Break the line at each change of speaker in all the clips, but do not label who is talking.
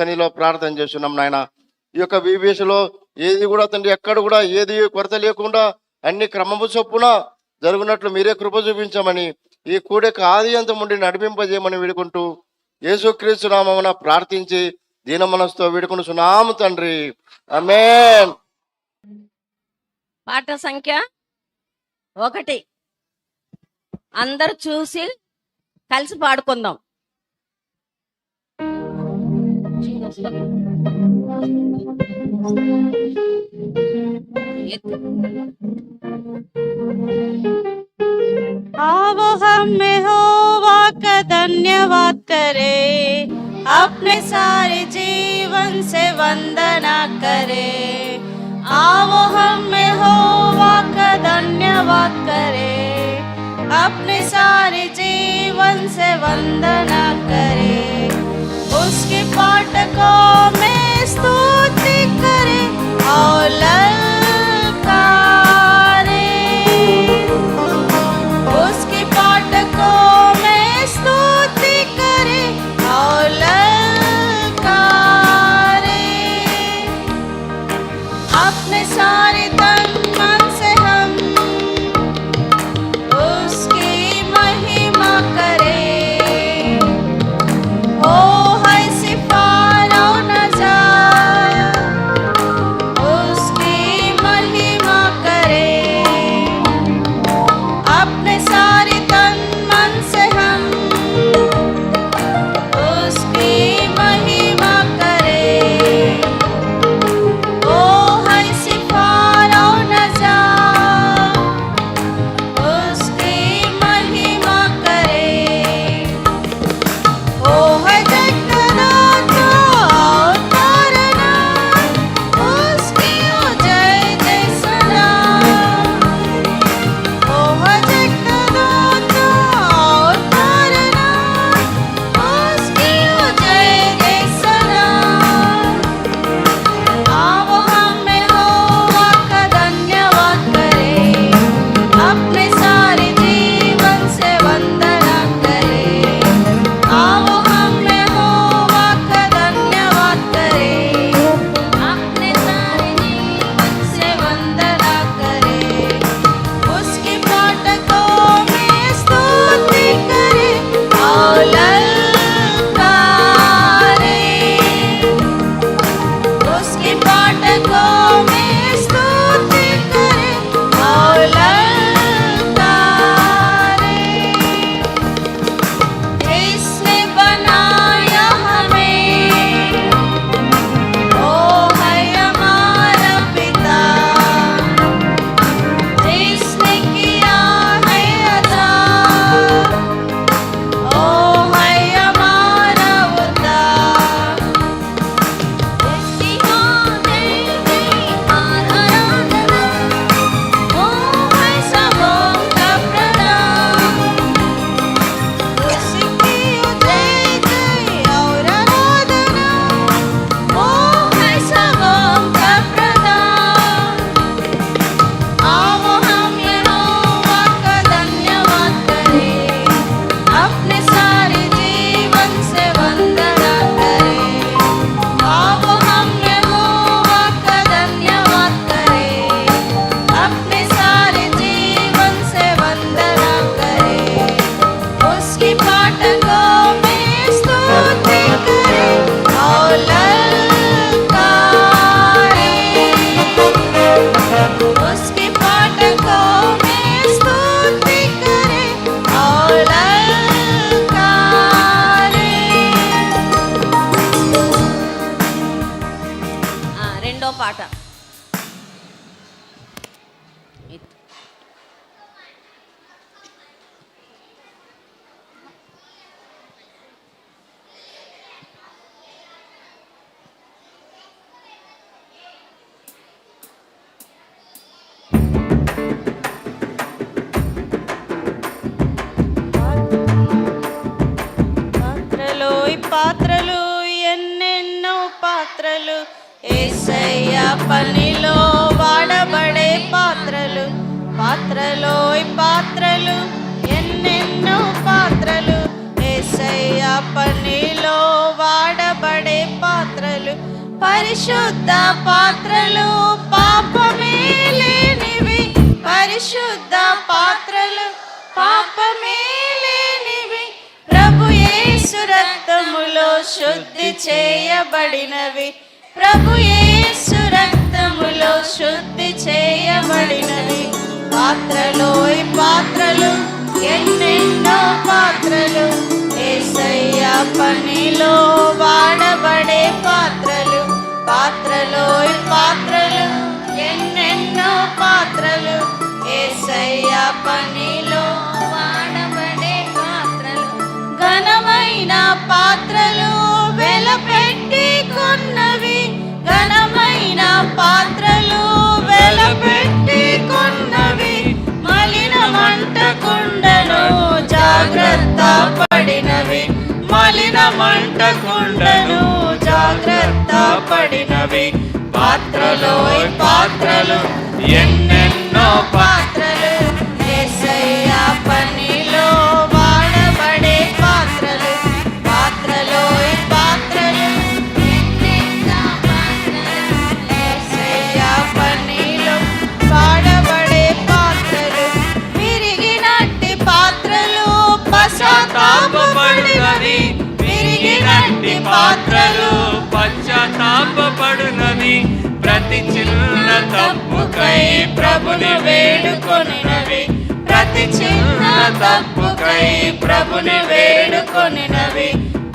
తనిలో ప్రార్థన చేస్తున్నాం నాయన. ఈ యొక్క వివేశలో ఏది కూడా తండ్రి ఎక్కడ కూడా ఏది కొరత లేకుండా అన్ని క్రమము చొప్పున జరుగునట్లు మీరే కృప చూపించమని ఈ కూడక ఆది అంత ముండి నడిపింపజేయమని వేడుకుంటూ యేసుక్రీస్తు నామమున ప్రార్థించి దీన మనసుతో వేడుకుంటున్నాము తండ్రి. అమేన్
పాట సంఖ్య ఒకటి. అందరు చూసి కలిసి పాడుకుందాం.
आओ हमें हो का धन्यवाद करे, अपने सारे जीवन से वंदना करे। आओ हमें हो का धन्यवाद करे, अपने सारे जीवन से वंदना करे। उसके पाठकों में स्तुति करें। और పనిలో వాడబడే పాత్రలు పాత్రలో పాత్రలు ఎన్నెన్నో పాత్రలు. ఏసయ్య పనిలో వాడబడే పాత్రలు పరిశుద్ధ పాత్రలు పాపమే లేనివి. పరిశుద్ధ పాత్రలు పాపమే లేనివి. ప్రభు యేసు రక్తములో శుద్ధి చేయబడినవి. ప్రభు యేసు పనిలో వాడబడే పాత్రలు పాత్రలో పాత్రలు ఎన్నెన్నో పాత్రలు. ఏసయ్య పనిలో వాడబడే పాత్రలు ఘనమైన పాత్రలు వెలపెట్టి కొన్నవి. ఘనమైన పాత్రలు వెలపెట్టి కొన్నవి. మలిన మంట కుండను జాగ్రత్త పడినవి. మలిన మంట కుండను జాగ్రత్త పడినవి. పాత్రలో ఈ పాత్రలు ఎన్నెన్నో పా పాత్రలు
పశ్చాత్తాపడునని ప్రతి చిన్న తప్పుకై ప్రభుని వేడుకొనినవి.
ప్రతి చిన్న తప్పుకై ప్రభుని వేడుకొనినవి.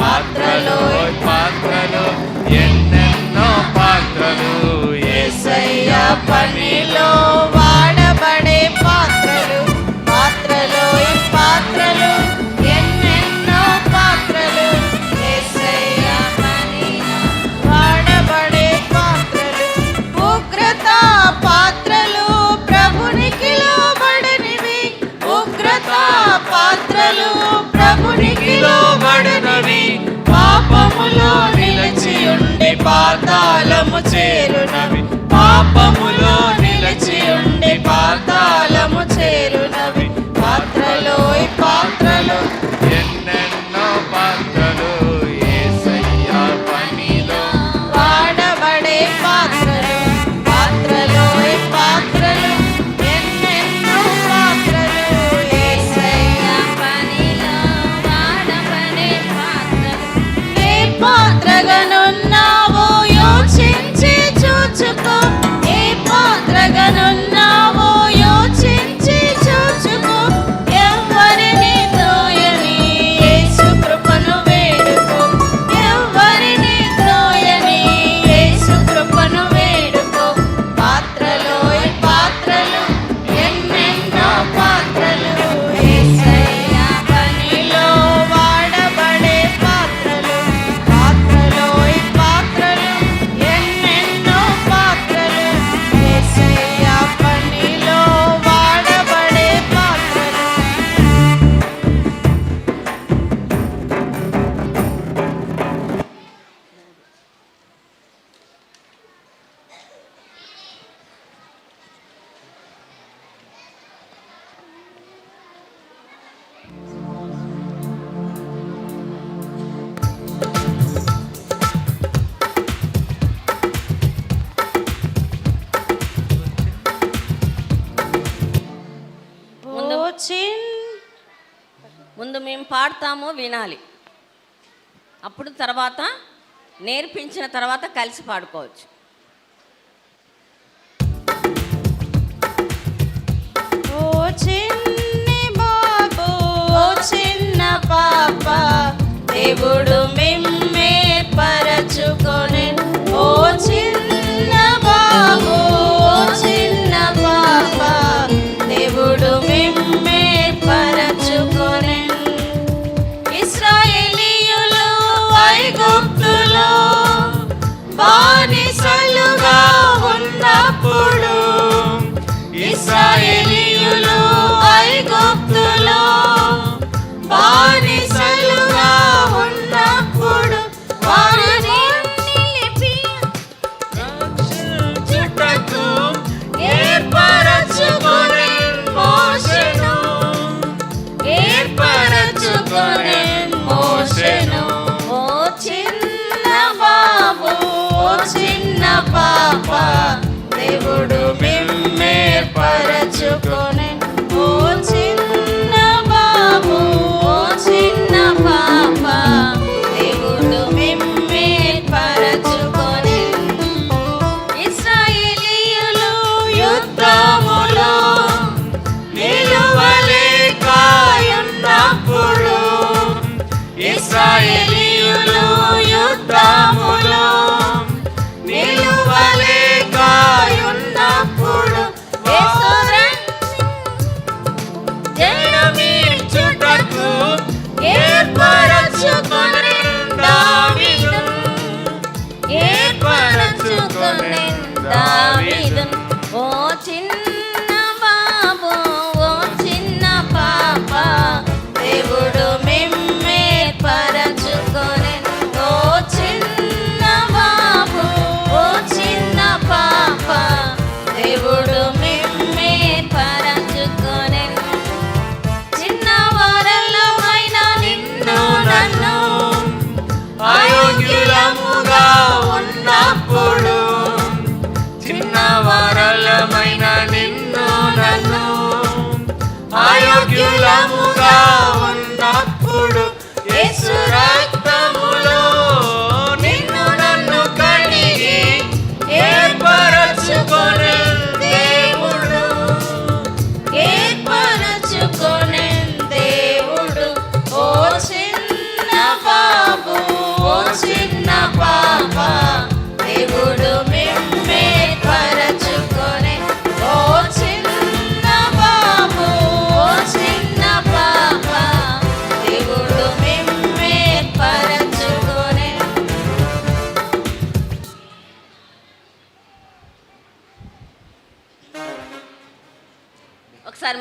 పాత్రలు
పాత్రలు ఎన్నెన్నో పాత్రలు.
ఏసయ్య పనిలో వాడబడే పాత్రలు. పాతాళము చేరునవి
పాడతాము వినాలి. అప్పుడు తర్వాత నేర్పించిన తర్వాత కలిసి పాడుకోవచ్చు.
ఓ చిన్ని బాబు చిన్న పాప దేవుడు మిమ్మే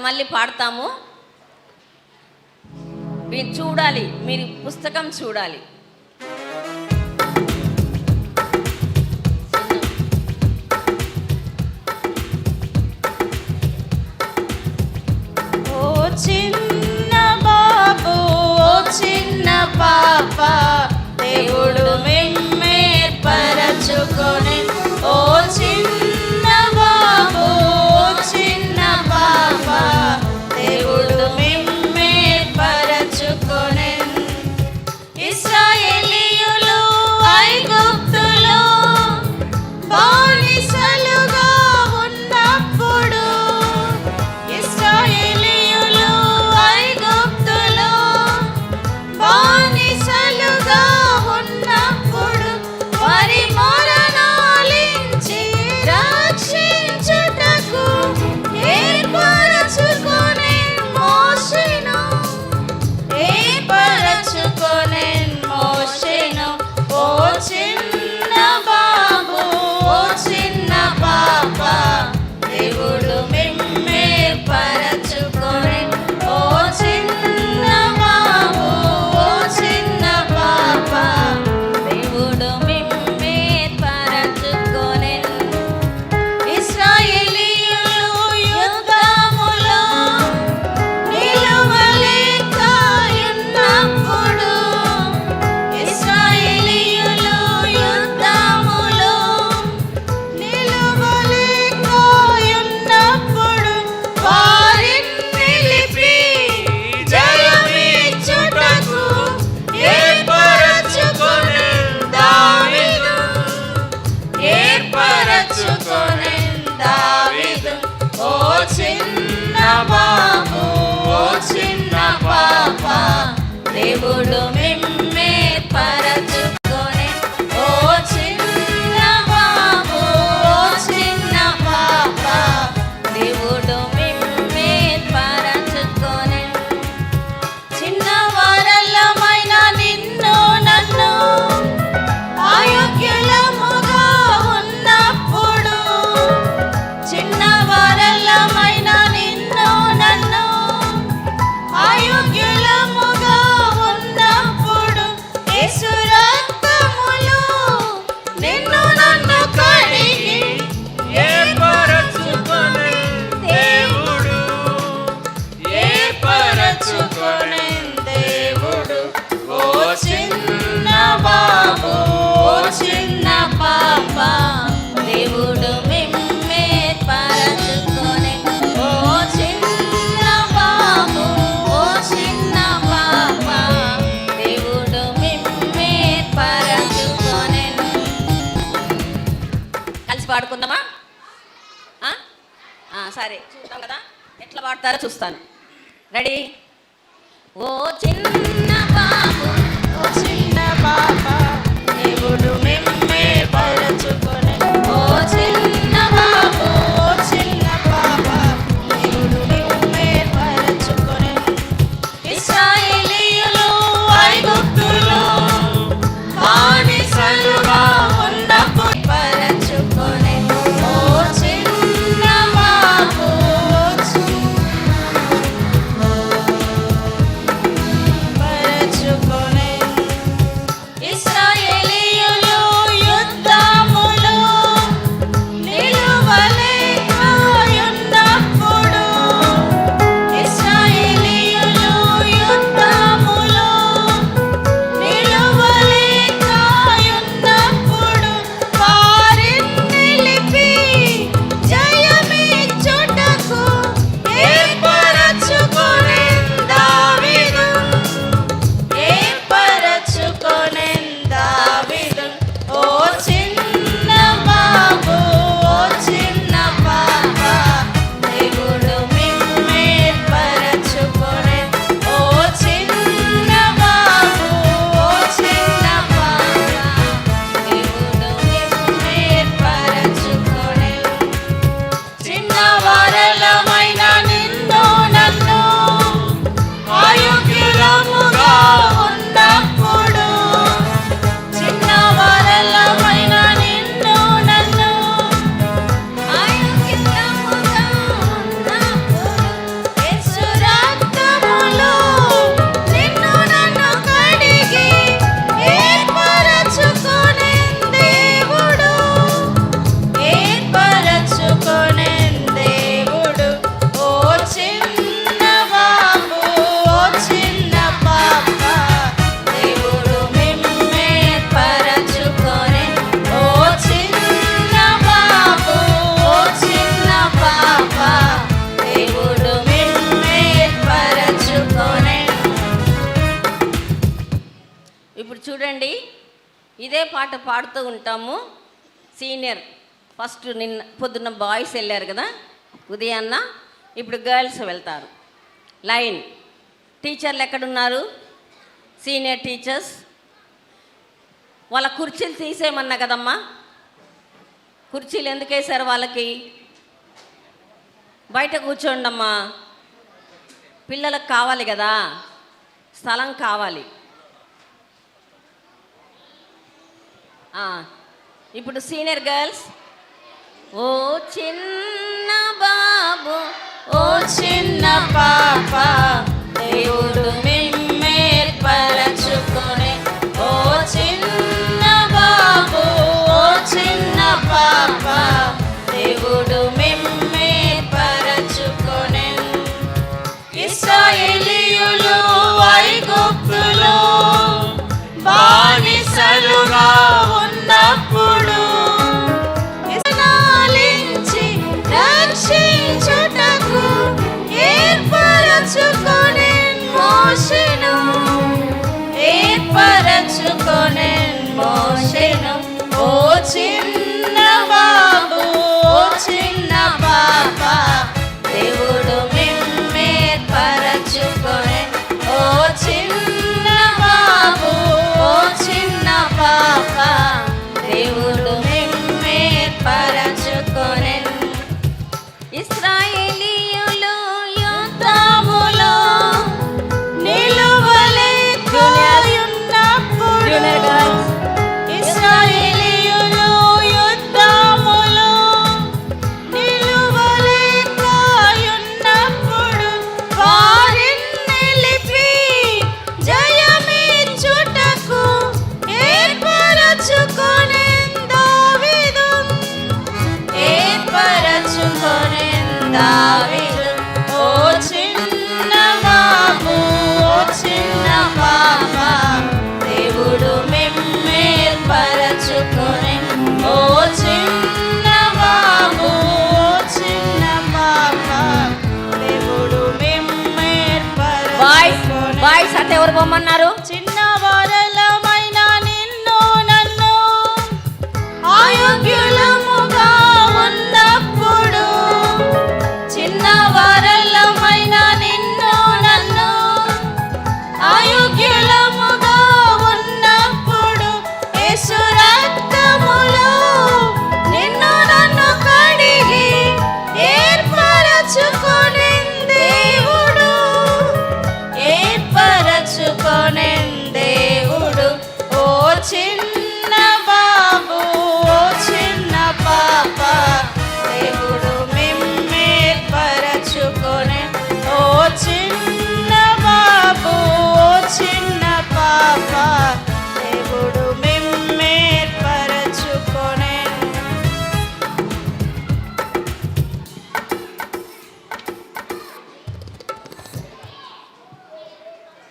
మళ్ళీ పాడతాము. మీరు చూడాలి మీరు పుస్తకం చూడాలి.
ఓ చిన్న బాబు చిన్న పాప దేవుడు మిమ్మేర్పరచుకొని ఓ చిన్న గొప్ప దేవుడు
మిమ్మ సరే చూద్దాం కదా. ఎట్లా పాడతారో చూస్తాను. రెడీ ఓ చిన్న బాబు
ఓ చిన్న
బాబు. పాడుతూ ఉంటాము. సీనియర్ ఫస్ట్ నిన్న పొద్దున్న బాయ్స్ వెళ్ళారు కదా ఉదయాన్న ఇప్పుడు గర్ల్స్ వెళ్తారు. లైన్ టీచర్లు ఎక్కడున్నారు? సీనియర్ టీచర్స్ వాళ్ళ కుర్చీలు తీసేయమన్నా కదమ్మా. కుర్చీలు ఎందుకు వేశారు వాళ్ళకి? బయట కూర్చోండమ్మా. పిల్లలకు కావాలి కదా స్థలం కావాలి. ఇప్పుడు సీనియర్ గర్ల్స్ ఓ చిన్న బాబు
ఓ చిన్న పాప దేవుడు మిమ్మేర్పరచుకొని ఓ చిన్న బాబు ఓ చిన్న పాప దేవుడు మిమ్మేర్పరచుకొని. ఇస్రాయేలీయులు ఐగుప్తులో బానిసలుగా మోషెను ఏర్పరచుకొని మోషెను ఓ చిన్న బాబు ఓ చిన్న
పోమన్నారు